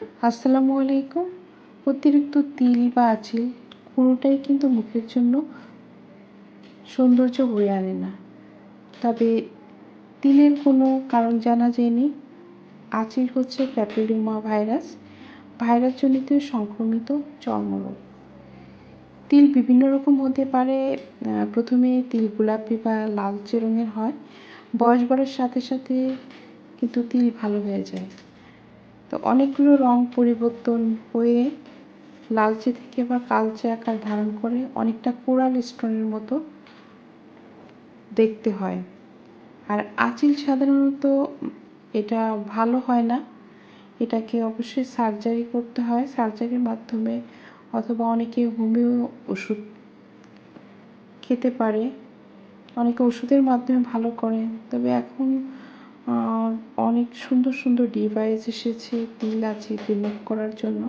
আসসালামু আলাইকুম। অতিরিক্ত তিল বা আঁচিল কোনোটাই কিন্তু মুখের জন্য সৌন্দর্য বয়ে আনে না। তবে তিলের কোনো কারণ জানা যায়নি। আঁচিল হচ্ছে প্যাপিলোমা ভাইরাস ভাইরাসজনিত সংক্রমিত চর্মরোগ। তিল বিভিন্ন রকম হতে পারে। প্রথমে তিল গোলাপি বা লালচে রঙের হয়। বয়স বাড়ার সাথে সাথে কিন্তু তিল ভালো হয়ে যায়। তো অনেকগুলো রং পরিবর্তন হয়ে লালচে থেকে আবার কালচে আকার ধারণ করে অনেকটা কোরাল স্টোনের মতো দেখতে হয়। আর আঁচিল সাধারণত এটা ভালো হয় না। এটাকে অবশ্যই সার্জারি করতে হয়। সার্জারির মাধ্যমে অথবা অনেকে হোমিও ওষুধ খেতে পারে। অনেকে ওষুধের মাধ্যমে ভালো করে। তবে এখন অনেক সুন্দর সুন্দর ডিভাইস এসেছে তিল আছে রিমুভ করার জন্য।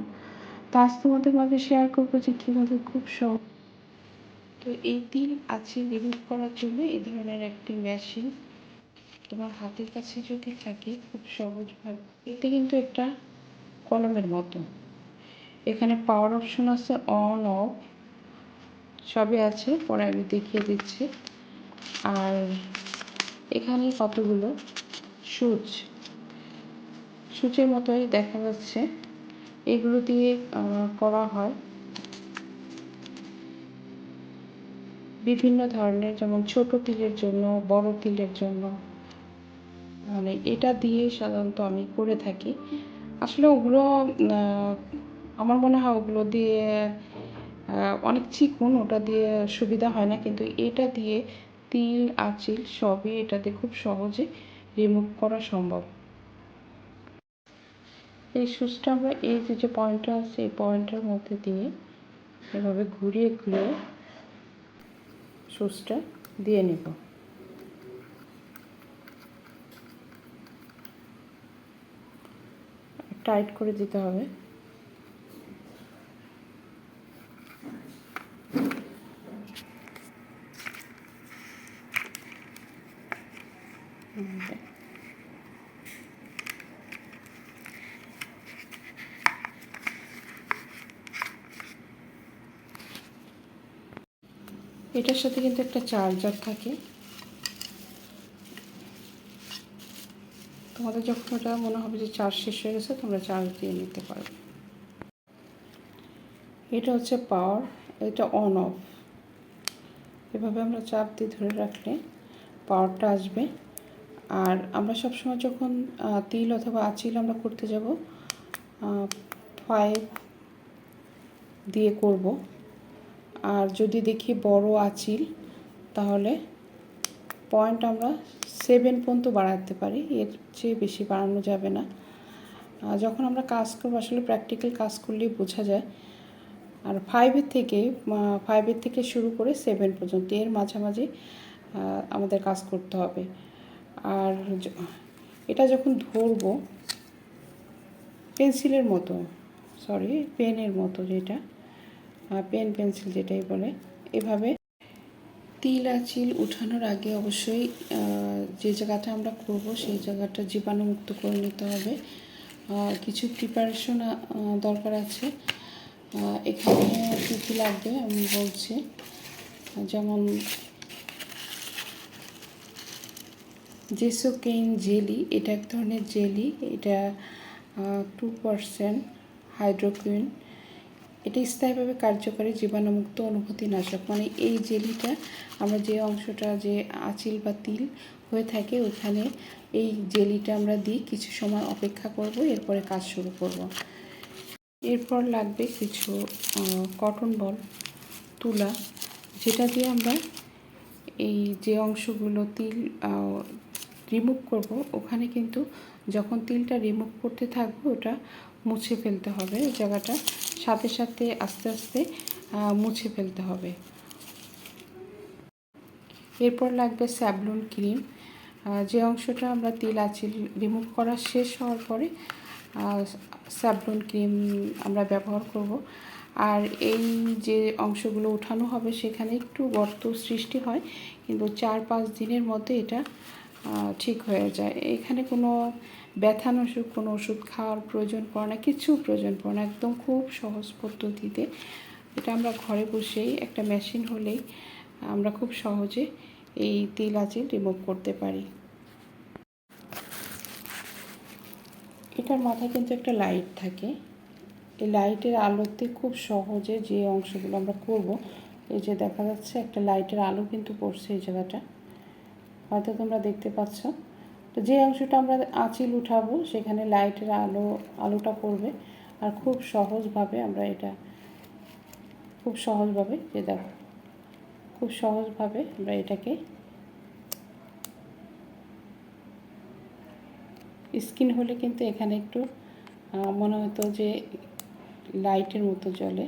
তো আজ তোমাদের মাঝে শেয়ার করব যে কীভাবে খুব সব তো এই তিল আছে রিমুভ করার জন্য, এই ধরনের একটি মেশিন তোমার হাতের কাছে যদি থাকে, খুব সহজভাবে। এতে কিন্তু একটা কলমের মতো। এখানে পাওয়ার অপশন আছে অন অফ সবই আছে, পরে আমি দেখিয়ে দিচ্ছি। আর এখানে কতগুলো? সুচ, সুচের মতোই দেখা যাচ্ছে। এগুলো দিয়ে করা হয়। বিভিন্ন ধরনের, যেমন ছোট তিলের জন্য, বড় তিলের জন্য। মানে এটা দিয়ে সাধারণত আমি করে থাকি। আসলে ওগুলো আমার মনে হয় ওগুলো দিয়ে অনেক চিকুন, ওটা দিয়ে সুবিধা হয় না। কিন্তু এটা দিয়ে তিল, আঁচিল সবই এটাতে খুব সহজে রিমুভ করা সম্ভব। এই সুচটা আমরা এই যে যে পয়েন্টটা আছে, এই পয়েন্টের মধ্যে দিয়ে এভাবে ঘুরিয়ে ঘুরিয়ে সুচটা দিয়ে নেব। টাইট করে দিতে হবে। এটার সাথে কিন্তু একটা চার্জার থাকে। তোমাদের যখন ওটা মনে হবে যে চার্জ শেষ হয়ে গেছে, তোমরা চার্জ দিয়ে নিতে পারবে এটা হচ্ছে পাওয়ার এটা অন অফ এভাবে আমরা চাপ দিয়ে ধরে রাখলে পাওয়ারটা আসবে। আর আমরা সবসময় যখন তিল অথবা আচিল আমরা করতে যাব ফাইভ দিয়ে করব। আর যদি দেখি বড় আচিল, তাহলে পয়েন্ট আমরা সেভেন পর্যন্ত বাড়াতে পারি, এর চেয়ে বেশি বাড়ানো যাবে না। যখন আমরা কাজ করব, আসলে প্র্যাকটিক্যাল কাজ করলেই বোঝা যায়। আর ফাইভের থেকে ফাইভের থেকে শুরু করে সেভেন পর্যন্ত, এর মাঝামাঝি আমাদের কাজ করতে হবে। আর এটা যখন ধরবো, পেন্সিলের মতো সরি পেনের মতো যেটা পেন পেন্সিল যেটাই বলে, এভাবে তিল আচিল উঠানোর আগে অবশ্যই যে জায়গাটা আমরা করব সেই জায়গাটা জীবাণুমুক্ত করে নিতে হবে। কিছু প্রিপারেশন দরকার আছে। এখানে কী কী লাগবে আমি বলছি। যেমন জেসোকেইন জেলি, এটা এক ধরনের জেলি, এটা টু পারসেন্ট হাইড্রোকুইন এটা স্থায়ীভাবে কার্যকরী জীবাণুমুক্ত অনুভূতি নাশক। মানে এই জেলিটা, আমরা যে অংশটা, যে আচিল বা তিল হয়ে থাকে, ওখানে এই জেলিটা আমরা দিই, কিছু সময় অপেক্ষা করব, এরপরে কাজ শুরু করব। এরপর লাগবে কিছু কটন বল তুলা, যেটা দিয়ে আমরা এই যে অংশগুলো, তিল রিমুভ করব, ওখানে কিন্তু যখন তিলটা রিমুভ করতে থাকব, ওটা মুছে ফেলতে হবে। জায়গাটা সাথে সাথে আস্তে আস্তে মুছে ফেলতে হবে। এরপর লাগবে স্যাবলুন ক্রিম। যে অংশটা আমরা তিল আচিল রিমুভ করা শেষ হওয়ার পরে স্যাবলুন ক্রিম আমরা ব্যবহার করব। আর এই যে অংশগুলো উঠানো হবে, সেখানে একটু গর্ত সৃষ্টি হয়, কিন্তু চার পাঁচ দিনের মধ্যে এটা ঠিক হয়ে যায়। এখানে কোনো ব্যথানাশক কোনো ওষুধ খাওয়ার প্রয়োজন পড়ে না, কিছু প্রয়োজন পড়ে না, একদম খুব সহজ পদ্ধতিতে। এটা আমরা ঘরে বসেই একটা মেশিন হলেই আমরা খুব সহজে এই তিল আঁচিল রিমুভ করতে পারি। এটার মাথায় কিন্তু একটা লাইট থাকে। এই লাইটের আলোতে খুব সহজে যে অংশগুলো আমরা করব, এই যে দেখা যাচ্ছে একটা লাইটের আলো কিন্তু পড়ছে এই জায়গাটা। হয়তো তোমরা দেখতে পাচ্ছ। তো যে অংশটা আমরা আঁচিল উঠাবো, সেখানে লাইটের আলো, আলোটা পড়বে। আর খুব সহজভাবে আমরা এটা, খুব সহজভাবে যে দেখো খুব সহজভাবে আমরা এটাকে স্কিন হলে কিন্তু এখানে একটু মনে হতো যে লাইটের মতো জ্বলে।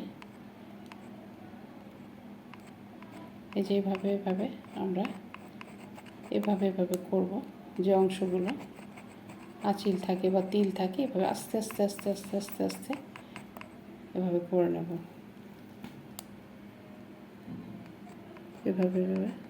এই যে এভাবে এভাবে আমরা এভাবে এভাবে করব। যে অংশগুলো আঁচিল থাকে বা তিল থাকে, এভাবে আস্তে আস্তে আস্তে আস্তে আস্তে আস্তে এভাবে করে নেব। এভাবে এভাবে।